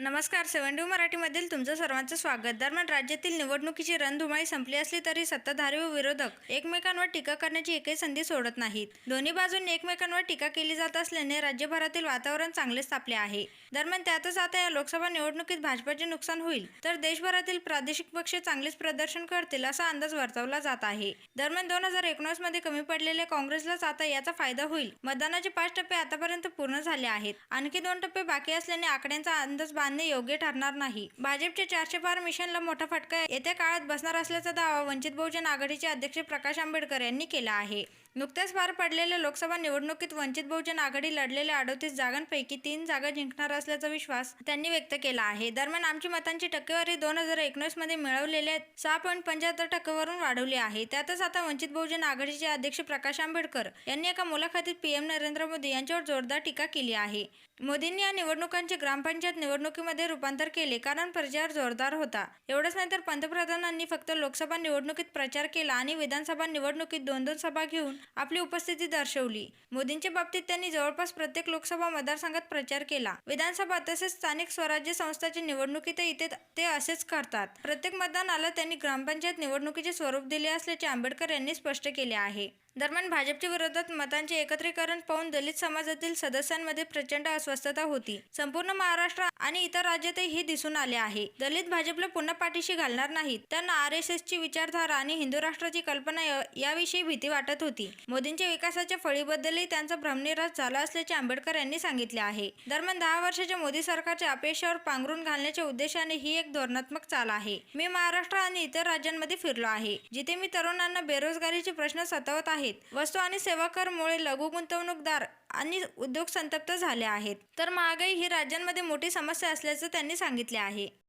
नमस्कार सेवन डी मराठीमधील तुमचं सर्वांचं स्वागत. दरम्यान राज्यातील निवडणुकीची रणधुमाळी संपली असली तरी सत्ताधारी व विरोधक एकमेकांवर टीका करण्याची एकही संधी सोडत नाहीत. दोन्ही बाजूंनी एकमेकांवर टीका केली जात असल्याने राज्यभरातील वातावरण चांगलेच तापले आहे. दरम्यान त्यातच आता या लोकसभा निवडणुकीत भाजपचे नुकसान होईल तर देशभरातील प्रादेशिक पक्ष चांगलेच प्रदर्शन करतील असा अंदाज वर्तवला जात आहे. दरम्यान दोन हजार एकोणीसमध्ये कमी पडलेल्या काँग्रेसलाच आता याचा फायदा होईल. मतदानाचे पाच टप्पे आतापर्यंत पूर्ण झाले आहेत. आणखी दोन टप्पे बाकी असल्याने आकड्यांचा अंदाज बांधणे योग्य ठरणार नाही. भाजपच्या चारशे पार मिशनला मोठा फटका येत्या काळात बसणार असल्याचा दावा वंचित बहुजन आघाडीचे अध्यक्ष प्रकाश आंबेडकर यांनी केला आहे. नुकत्याच पार पडलेल्या लोकसभा निवडणुकीत वंचित बहुजन आघाडी लढलेल्या अडोतीस जागांपैकी तीन जागा जिंकणार असल्याचा विश्वास त्यांनी व्यक्त केला आहे. दरम्यान आमची मतांची टक्केवारी दोन हजार एकोणीसमध्ये मिळवलेल्या सहा पॉईंट पंच्याहत्तर टक्केवरून वाढवली आहे. त्यातच आता वंचित बहुजन आघाडीचे अध्यक्ष प्रकाश आंबेडकर यांनी एका मुलाखतीत पीएम नरेंद्र मोदी यांच्यावर जोरदार टीका केली आहे. मोदींनी या निवडणुकांचे ग्रामपंचायत निवडणुकीमध्ये रूपांतर केले कारण प्रचार जोरदार होता. एवढंच नाही तर पंतप्रधानांनी फक्त लोकसभा निवडणुकीत प्रचार केला आणि विधानसभा निवडणुकीत दोन दोन सभा घेऊन आपली उपस्थिती दर्शवली. मोदींच्या बाबतीत त्यांनी जवळपास प्रत्येक लोकसभा मतदारसंघात प्रचार केला. विधानसभा तसेच स्थानिक स्वराज्य संस्थांची निवडणुकीत इथे ते असेच करतात. प्रत्येक मतदानाला त्यांनी ग्रामपंचायत निवडणुकीचे स्वरूप दिले असल्याचे आंबेडकर यांनी स्पष्ट केले आहे. दरम्यान भाजपच्या विरोधात मतांचे एकत्रीकरण पाहून दलित समाजातील सदस्यांमध्ये प्रचंड अस्वस्थता होती. संपूर्ण महाराष्ट्र आणि इतर राज्यातही हे दिसून आले आहे. दलित भाजपला पुन्हा पाठीशी घालणार नाहीत. त्यांना आर एस एसची विचारधारा आणि हिंदू राष्ट्राची कल्पना याविषयी भीती वाटत होती. मोदींच्या विकासाच्या फळीबद्दलही त्यांचा भ्रमनिराश झाला असल्याचे आंबेडकर यांनी सांगितले आहे. दरम्यान दहा वर्षाच्या मोदी सरकारच्या अपयशावर पांघरून घालण्याच्या उद्देशाने ही एक धोरणात्मक चाल आहे. मी महाराष्ट्र आणि इतर राज्यांमध्ये फिरलो आहे. जिथे मी तरुणांना बेरोजगारीचे प्रश्न सतावत आहेत. वस्तू आणि सेवा करमुळे लघु गुंतवणूकदार आणि उद्योग संतप्त झाले आहेत. तर महागाई ही राज्यांमध्ये मोठी समस्या असल्याचं त्यांनी सांगितले आहे.